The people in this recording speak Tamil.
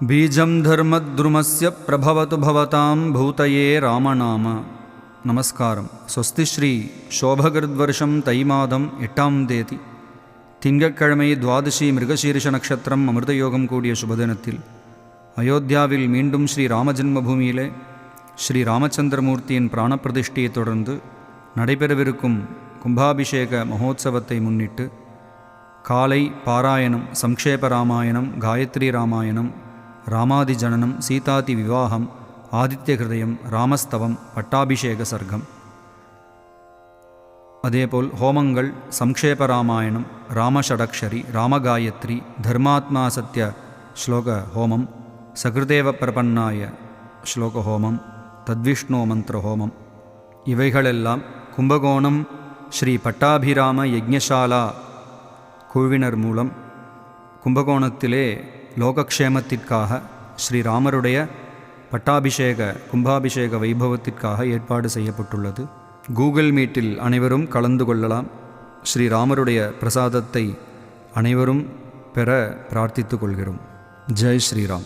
बीजं धर्मद्रुमस्य प्रभवतु भवतां भूतये रामनाम நமஸ்காரம் ஸ்வஸ்தி ஸ்ரீ சோபகிருத்வர்ஷம் தை மாதம் எட்டாம் தேதி திங்கட்கிழமை துவாதசி மிருகசீரிஷ நட்சத்திரம் அமிர்தயோகம் கூடிய சுபதினத்தில் அயோத்தியாவில் மீண்டும் ஸ்ரீ ராமஜன்மபூமியிலே ஸ்ரீ ராமச்சந்திரமூர்த்தியின் பிராணப்பிரதிஷ்டையை தொடர்ந்து நடைபெறவிருக்கும் கும்பாபிஷேக மகோத்சவத்தை முன்னிட்டு காலை பாராயணம் சம்க்ஷேப ராமாயணம் காயத்ரி ராமாயணம் ராமாதி ஜனனம் சீதாதி விவாகம் ஆதித்ய ஹிருதயம் ராமஸ்தவம் பட்டாபிஷேக சர்க்கம் அதேபோல் ஹோமங்கள் சம்க்ஷேப ராமாயணம் ராமஷடக்ஷரி ராமகாயத்ரி தர்மாத்மா சத்ய ஸ்லோக ஹோமம் சகிருதேவ பிரபன்னாய ஸ்லோக ஹோமம் தத்விஷ்ணோ மந்திர ஹோமம். இவைகளெல்லாம் கும்பகோணம் ஸ்ரீ பட்டாபிராம யஜ்ஞசாலா குழுவினர் மூலம் கும்பகோணத்திலே லோகக்ஷேமத்திற்காக ஸ்ரீராமருடைய பட்டாபிஷேக கும்பாபிஷேக வைபவத்திற்காக ஏற்பாடு செய்யப்பட்டுள்ளது. கூகுள் மீட்டில் அனைவரும் கலந்து கொள்ளலாம். ஸ்ரீராமருடைய பிரசாதத்தை அனைவரும் பெற பிரார்த்தித்து கொள்கிறோம். ஜெய் ஸ்ரீராம்.